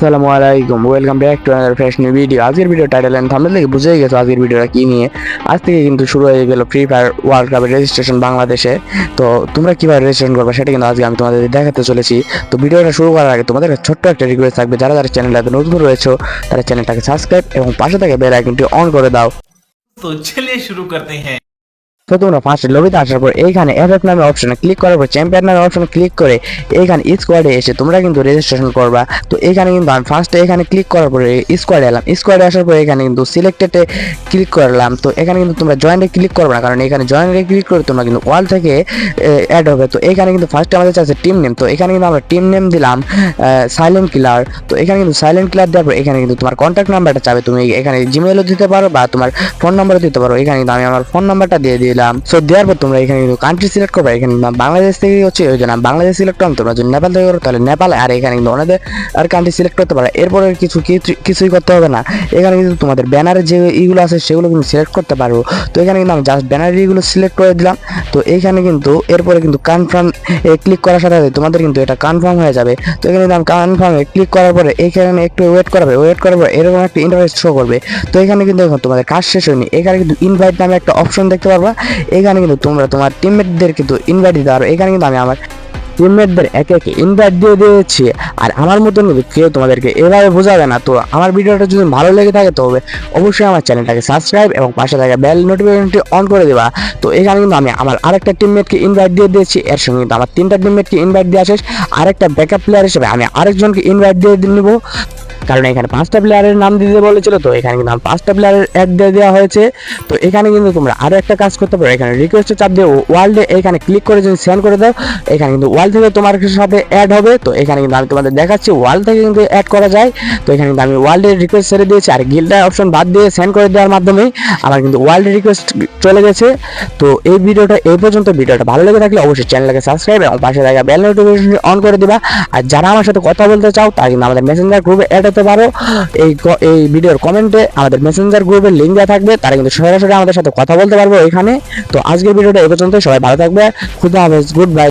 আসসালামু আলাইকুম। Welcome back to another fresh new video আজকের ভিডিও টাইটেল এন্ড থাম্বনেল থেকে বুঝেই গেছো আজকের ভিডিওটা কি নিয়ে। আজ থেকে কিন্তু শুরু হয়ে গেল ফ্রি ফায়ার ওয়ার্ল্ড কাপের রেজিস্ট্রেশন বাংলাদেশে। তো তোমরা কীভাবে রেজিস্ট্রেশন করবে সেটা কিন্তু আজকে আমি তোমাদের দেখাতে চলেছি। তো ভিডিওটা শুরু করার আগে তোমাদের ছোট্ট একটা রিকোয়েস্ট থাকবে। যারা যারা চ্যানেলটাতে নতুন রয়েছো, তারা চ্যানেলটাকে সাবস্ক্রাইব এবং পাশে থাকা বেল আইকনটি অন করে দাও। তো চলে শুরু করতে হ্যাঁ। তো তোমরা ফার্স্ট লবিতে আসার পর এইখানে এফ নামে অপশনে ক্লিক করার পর চ্যাম্পিয়ন নামে অপশনে ক্লিক করে এইখানে স্কোয়াডে এসে তোমরা কিন্তু রেজিস্ট্রেশন করবা। তো এইখানে কিন্তু আমি ফার্স্টে এখানে ক্লিক করার পরে স্কোয়াডে এলাম। স্কোয়াডে আসার পর এখানে কিন্তু সিলেক্টেডে ক্লিক করলাম। তো এখানে কিন্তু তোমরা জয়েন্টে ক্লিক করবে না, কারণ এখানে জয়েন্টে ক্লিক করে তোমরা কিন্তু ওয়াল থেকে অ্যাড হবে। তো এখানে কিন্তু ফার্স্টে আমাদের চাচ্ছে টিম নেম তো এখানে কিন্তু আমরা টিম নেম দিলাম সাইলেন্ট কিলার তো এখানে কিন্তু সাইলেন্ট কিলার দেওয়ার পর এখানে কিন্তু তোমার কন্ট্যাক্ট নাম্বারটা চাবে। তুমি এখানে জিমেলও দিতে পারো বা তোমার ফোন নাম্বারও দিতে পারো। এখানে কিন্তু আমি আমার ফোন নাম্বারটা দিয়ে দিলাম। সো দেওয়ার পর তোমরা এখানে কিন্তু কান্ট্রি সিলেক্ট করবে। এখানে বাংলাদেশ থেকে হচ্ছে ওই জন্য বাংলাদেশ সিলেক্ট করলাম তোমরা যদি নেপাল থেকে করো, তাহলে নেপাল, আর এখানে কিন্তু ওনাদের আর কান্ট্রি সিলেক্ট করতে পারো। এরপরে কিছু কিছু- কিছুই করতে হবে না। এখানে কিন্তু তোমাদের ব্যানারে যে ইগুলো আছে, সেগুলো কিন্তু সিলেক্ট করতে পারব তো এখানে কিন্তু আমি জাস্ট ব্যানার ইগুলো সিলেক্ট করে দিলাম। তো এইখানে কিন্তু, এরপরে কিন্তু কনফার্ম এ ক্লিক করার সাথে সাথে তোমাদের কিন্তু এটা কনফার্ম হয়ে যাবে। তো এখানে কিন্তু আমি কনফার্মে ক্লিক করার পরে এইখানে একটু ওয়েট করাবে। ওয়েট করার পরে এরকম একটা ইন্টারফেস শো করবে। তো এখানে কিন্তু তোমাদের কাজ শেষ হয়নি। এখানে কিন্তু ইনভাইট নামে একটা অপশন দেখতে পারবা। এখানে কিন্তু তোমরা তোমার টিমমেটদের কিন্তু ইনভাইট দিতে পারো। এখানে কিন্তু আমি আমার টিমমেটদের একে একে ইনভাইট দিয়ে দিয়েছি। আর আমার মতন কিন্তু কেউ তোমাদেরকে এভাবে বোঝাবে না। তো আমার ভিডিওটা যদি ভালো লেগে থাকে তবে অবশ্যই আমার চ্যানেলটাকে সাবস্ক্রাইব এবং পাশে থাকা বেল নোটিফিকেশনটি অন করে দেবা। তো এখানে কিন্তু আমি আমার আরেকটা টিমমেটকে ইনভাইট দিয়ে দিয়েছি। এর সঙ্গে কিন্তু আমার তিনটা টিমমেটকে ইনভাইট দেওয়া শেষ। আরেকটা ব্যাকআপ প্লেয়ার হিসেবে আমি আরেকজনকে ইনভাইট দিয়ে নিব। কারণ এখানে পাঁচটা প্লেয়ারের নাম দিতে বলেছিল, তো এখানে কিন্তু পাঁচটা প্লেয়ারের অ্যাড দিয়ে দেওয়া হয়েছে। তো এখানে কিন্তু তোমরা আরও একটা কাজ করতে পারো, এখানে রিকোয়েস্টে চাপ দিয়ে ওয়ার্ল্ডে এখানে ক্লিক করে যদি সেন্ড করে দাও, এখানে কিন্তু ওয়ার্ল্ড থেকে তোমার সাথে অ্যাড হবে। তো এখানে কিন্তু আমি তোমাদের দেখাচ্ছি ওয়ার্ল্ড থেকে কিন্তু অ্যাড করা যায়। তো এখানে কিন্তু আমি ওয়ার্ল্ডের রিকোয়েস্ট ছেড়ে দিয়েছি, আর গিল্ডার অপশন বাদ দিয়ে সেন্ড করে দেওয়ার মাধ্যমে আমার কিন্তু ওয়ার্ল্ডের রিকোয়েস্ট চলে গেছে। তো এই ভিডিওটা এই পর্যন্ত, ভিডিওটা ভালো লেগে থাকলে অবশ্যই চ্যানেলটাকে সাবস্ক্রাইব এবং পাশে থাকা বেল নোটিফিকেশন অন করে দিবা। আর যারা আমার সাথে কথা বলতে চাও, তারা কিন্তু আমাদের মেসেঞ্জার গ্রুপে অ্যাড হতে পারো। এই এই ভিডিওর কমেন্টে আমাদের মেসেঞ্জার গ্রুপের লিঙ্ক দেওয়া থাকবে, তারা কিন্তু সরাসরি আমাদের সাথে কথা বলতে পারব এখানে তো আজকের ভিডিওটা এ পর্যন্ত সবাই ভালো থাকবে, খুদা হাফেজ গুড বাই